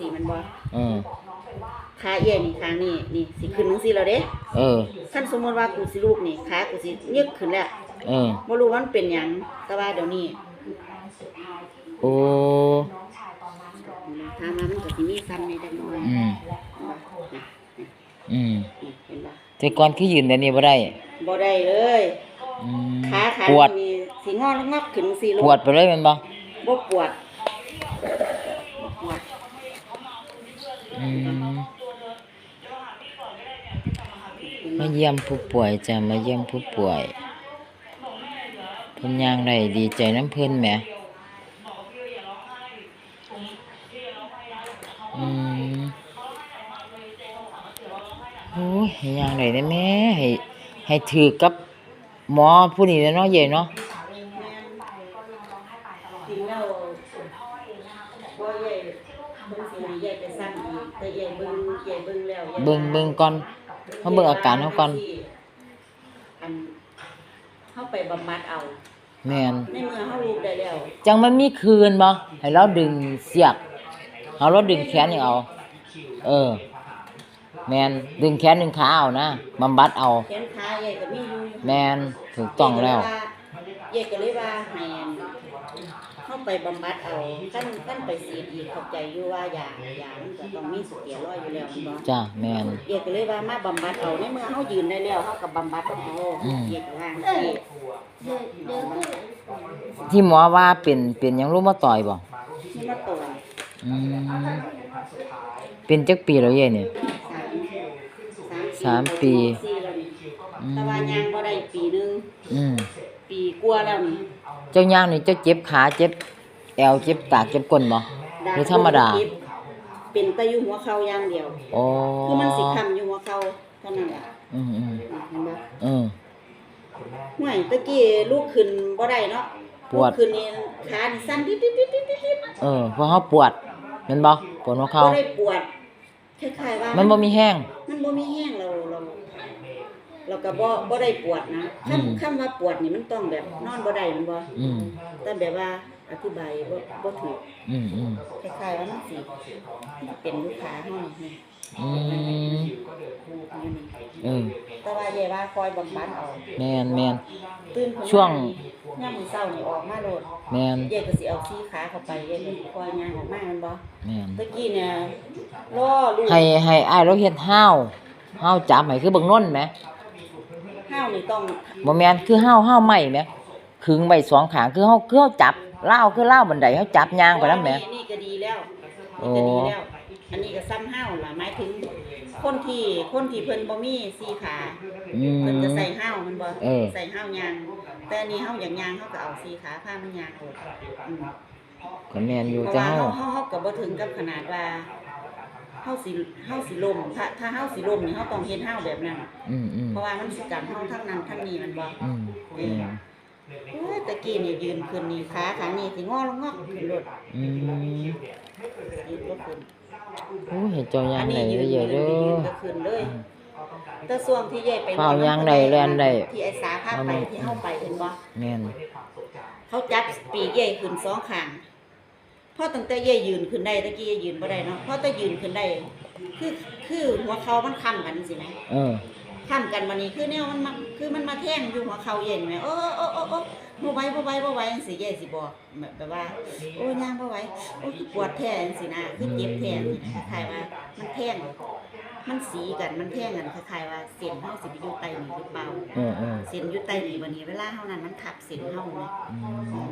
สี่มันบ่เออ ขาเอียนี่ข้างนี่นี่สิขึ้นจังซี่แล้วเด้เออ คันสมมุติว่ากูสิลูกนี่ขากูสิยึกขึ้นแล้วเออ บ่รู้ว่ามันเป็นหยังแต่ว่าเดี๋ยวนี้โอ้ถ้ามามันก็สิมีซ้ำในเด็กน้อยอืมนะอืมนี่เห็นบ่แต่ก่อนคือยืนแบบนี้บ่ได้บ่ได้เลย อืมขาขาปวด นี่สิงอแล้วงับขึ้นจังซี่ลูกปวดไปเลยแม่นบ่บ่ปวดบ่ปวดอื มมาเยี่ยมผู้ป่วยจ้ะมาเยี่ยมผู้ป่วยเพิ่นย่างได้ดีใจน้ำเพิ่นแหมอืมโอ้ยย่างได้ได้แม่ให้ให้ถือกับหมอผู้นี้เนาะใหญ่เนาะจริงแล้วบ่ใหญ่ เบิ่งสิให้ใหญ่ไปซ้ำอีกแต่ใหญ่เบิ่งใหญ่เบิ่งแล้วใหญ่เบิ่งเบิ่งก่อนเฮาเบิ่งอาการเฮาก่อนอันเฮาไปบำบัดเอาแม่นในเมื่อเฮาลูกได้แล้วจังมันมีคืนบ่ให้เราดึงเสียกเอาเราดึงแขนนี่เอา เออ แมนดึงแขนดึงขาเอานะบำบัดเอา แขนขาใหญ่ก็มีอยู่แมนถูกต้องแล้วใหญ่ก็เลยว่าให้อัน เฮาไปบำบัดเอาคันคันไปสีดอีกเข้าใจอยู่ว่ายายามันก็ต้องมีสเตียรอยด์อยู่แล้วแม่นบ่จ้าแมนเอกก็เลยว่ามาบำบัดเอาในเมื่อเฮายืนได้แล้วเฮาก็บำบัดเอาอืม เอกว่าจังซี่ที่หมอว่าเป็นเป็นหยังรู้มาต่อยบ่ที่มาตรวจอืมเป็นจักปีแล้วเย่นี่สามสามปี สี่แล้วนี่อืมแต่ว่ายางบ่ได้ปีหนึงอืม ปีกว่าแล้วนี่เจ้าย่างนี่เจ้าเจ็บขาเจ็บแอวเจ็บปากเจ็บก้นบ่หรือธรรมดา เป็นแต่อยู่หัวเข่าอย่างเดียวโอ้คือมันสิค้ำอยู่หัวเข่าเท่านั้นแหละอืมอืมเห็นบ่อืม ห่วยตะกี้ลูกขึ้นบ่ได้เนาะปวด ลูกขึ้นนี่ขานี่สั่นดิดๆๆๆเออเพราะเฮาปวดแม่นบ่ปวดหัวๆเข่าบ่ได้ปวดคล้ายๆว่ามันบ่มีแห้ง มันบ่มีแห้ง เราเราเราก็บ่บ่ได้ปวดนะอืม คำคำว่าปวดนี่มันต้องแบบนอนบ่ได้แมันบ่อืมแต่แบบว่าอธิบายบ่บ่ถูกอืมอืมคล้ายๆว่ามันสิเป็นลูกค้าเฮานี่อืมอันนี้เออแต่ว่าใหญ่ว่าคอยบำบัดเอาแม่นแม่นตื่นขึ้นมาช่วง ยามมื้อเช้านี่ออกมาโลดแม่นใหญ่ก็สิเอาซี่ขาเข้าไปใหญ่มันคอยย่างออกมาแม่นบ่แม่นตะกี้เนี่ยรอลูกให้ให้อ้ายเราเฮ็ดห้าวห้าวจับให้คือเบิ่งน้นแหมห้าว นี่ต้องบ่แม่นคือห้าวห้าวไม้แหมขึงไว้สองข้างคือเฮาคือเฮาจับลาวคือลาวบันไดเฮาจับย่างไปนำแหมนี่นี่ก็ดีแล้วโอ้นี่ก็ดีแล้ว อันนี้ก็ซ้ำห้าวล่ะหมายถึง คนที่คนที่เพิ่นบ่มีสี่ขาอืเพิ่นจะมใส่ห้าวมันบ่เออ ใส่ห้าวยาง แต่อันนี้ห้าวอย่างยางเฮาก็เอาสี่ขาผ้ามันยางออกอืม ก็แม่นอยู่เพราะแต่ว่าเฮาเฮาเฮาเฮาก็บ่ถึงกับขนาดว่า เฮาสิเฮาสิล่มถ้าถ้าเฮาสิล่มนี่เฮาต้องเฮ็ดห้าวแบบนั้นอืมอืมเพราะว่ามันสิกันเฮาทั้งนั้นทั้งนี้มันบ่อืมแม่นโอ้ยตะกี้นี่ยืนขึ้นนี่ขาข้างนี้สิงอลงงอกขึ้นรถอืมยืนบ่ขึ้นโอ้ยให้เจ้าย่าอังนได้นี้ยืนเยอะๆยืเด้นยือนก็ขึ้นเลยแต่ช่วงที่ยายไปเฝ้าย่างได้แล่นได้ที่ไอ้สาพาไปที่เฮาไปเห็นบ่ แม่นเขาจับปีกยายขึ้นสองข้าง พอตั้งแต่ยายยืนขึ้นได้ตะกี้ยายยืนบ่ได้เนาะพอแต่ยืนขึ้นได้คือคือหัวเข่ามันค้ำกันสิแหมเออค้ำกันบัดนี้คือแนวมันมาคือมันมาแทงอยู่หัวเข่ายายนี่แหมโอ้โอ้โอ้โอ้บ่ไหวบ่ไหวบ่ไหวจังซี่ยายสิบอกแบบแบบว่า โอ้ย่างบ่ไหวโอ้คือปวดแท้จังซี่นะคือเจ็บแท้จังซี่นะคล้ายๆว่ามันแทงมันสีกันมันแทงกันคล้ายๆว่าเส้นเฮาสิไปอยู่ใต้นี่หรือเปล่าเออเออเส้นอยู่ใต้นี่บัดนี้เวลาเฮานั้นมันทับเส้นเฮาเนี่ยอืม